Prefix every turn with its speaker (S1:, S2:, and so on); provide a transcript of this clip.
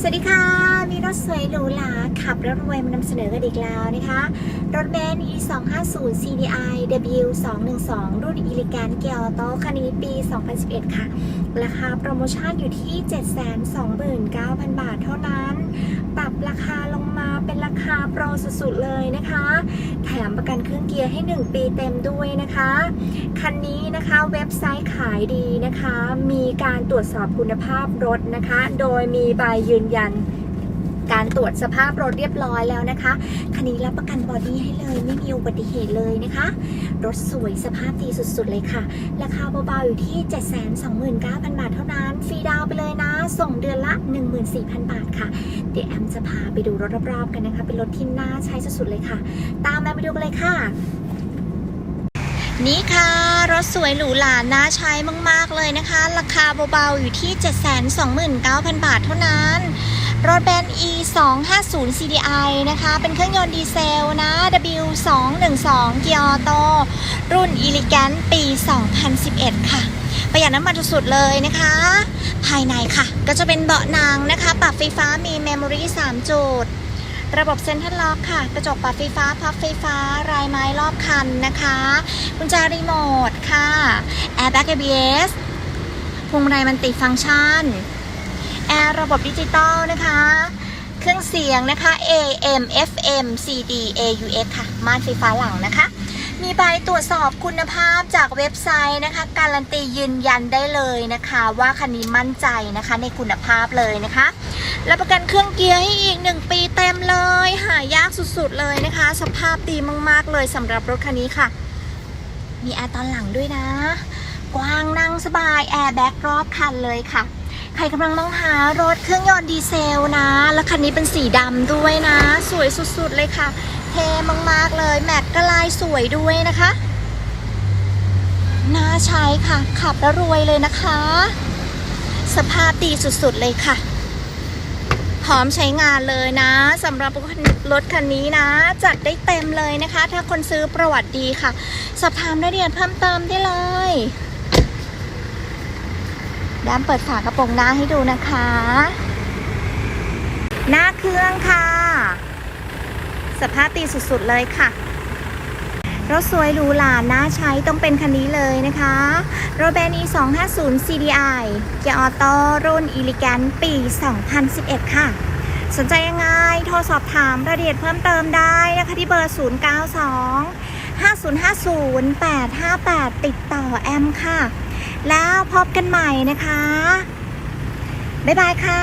S1: สวัสดีค่ะ มีรถสวยหรูหราขับแล้วรวยมานำเสนอกันอีกแล้วนะคะ รถเบนซ์ E 2 5 0 CDI W 2 1 2รุ่น e l e g a n t เกียร์โตคันนี้ปี 2011 ค่ะ ราคาโปรโมชั่นอยู่ที่ 729,000 บาทเท่านั้น ปรับราคาลงมาเป็นราคาโปรสุดๆเลยนะคะ มประกันเครื่องเกียร์ให้ 1 ปีเต็มด้วยนะคะ คันนี้นะคะเว็บไซต์ขายดีนะคะ มีการตรวจสอบคุณภาพรถนะคะ โดยมีใบยืนยัน การตรวจสภาพรถเรียบร้อยแล้วนะคะ คันนี้รับประกันบอดี้ให้เลย ไม่มีอุบัติเหตุเลยนะคะ รถสวยสภาพดีสุดๆเลยค่ะ ราคาเบาๆอยู่ที่ 729,000 บาทเท่านั้น ฟรีดาวไปเลยนะ ส่งเดือนละ 14,000 บาทค่ะ เดี๋ยวแอมจะพาไปดูรถรอบๆกันนะคะ เป็นรถที่น่าใช้สุดๆเลยค่ะ ตามแอมไปดูกันเลยค่ะนี่ค่ะรถสวยหรูหราน่าใช้มาก ๆ เลยนะคะ ราคาเบา ๆ อยู่ที่ 729,000 บาทเท่านั้น รถเบนซ์ E 2 5 0 CDI นะคะ เป็นเครื่องยนต์ดีเซลนะ W 2 1 2เกียร์ออโตรุ่น e l e g a n t ปี 2011 ค่ะ ประหยัดน้ำมันสุดๆเลยนะคะ ภายในค่ะ ก็จะเป็นเบาะนังนะคะ ปรับไฟฟ้ามีเมมโมรี่ 3 จุด ระบบเซ็นทรัลล็อกค่ะ กระจกปรับไฟฟ้า พับไฟฟ้า รายไม้รอบคันนะคะกุญแจรีโมทค่ะ Airbag ABS พวงมาลัยมันติฟังก์ชัน แอร์ระบบดิจิตอลนะคะ เครื่องเสียงนะคะ AM FM CD AUX ค่ะ ม่านไฟฟ้าหลังนะคะ มีใบตรวจสอบคุณภาพจากเว็บไซต์นะคะ การันตียืนยันได้เลยนะคะ ว่าคันนี้มั่นใจนะคะในคุณภาพเลยนะคะรับประกันเครื่องเกียร์ให้อีก 1 ปีเต็มเลย หายากสุดๆเลยนะคะ สภาพดีมากๆเลยสำหรับรถคันนี้ค่ะ มีแอร์ตอนหลังด้วยนะ กว้างนั่งสบายแอร์แบ็กรอบคันเลยค่ะ ใครกำลังมองหารถเครื่องยนต์ดีเซลนะ แล้วคันนี้เป็นสีดำด้วยนะ สวยสุดๆเลยค่ะ เทมากๆเลยแม็กก็ลายสวยด้วยนะคะ น่าใช้ค่ะ ขับแล้วรวยเลยนะคะ สภาพดีสุดๆเลยค่ะ พร้อมใช้งานเลยนะสำหรับรถคันนี้นะ จัดได้เต็มเลยนะคะ ถ้าคนซื้อประวัติดีค่ะ สอบถามรายละเอียดเพิ่มเติมได้เลย ด้านเปิดฝากระโปรงหน้าให้ดูนะคะ หน้าเครื่องค่ะ สภาพดีสุดๆเลยค่ะ รถสวยหรูหราน่าใช้ต้องเป็นคันนี้เลยนะคะโรเบนี250 CDI เกียร์ออโต้รุ่น e l e g a n t ปี 2011 ค่ะ สนใจยังไง โทรสอบถามรายละเอียดเพิ่มเติมได้นะคะที่เบอร์ 092 5050 858 ติดต่อแอมค่ะ แล้วพบกันใหม่นะคะ บ๊ายบายค่ะ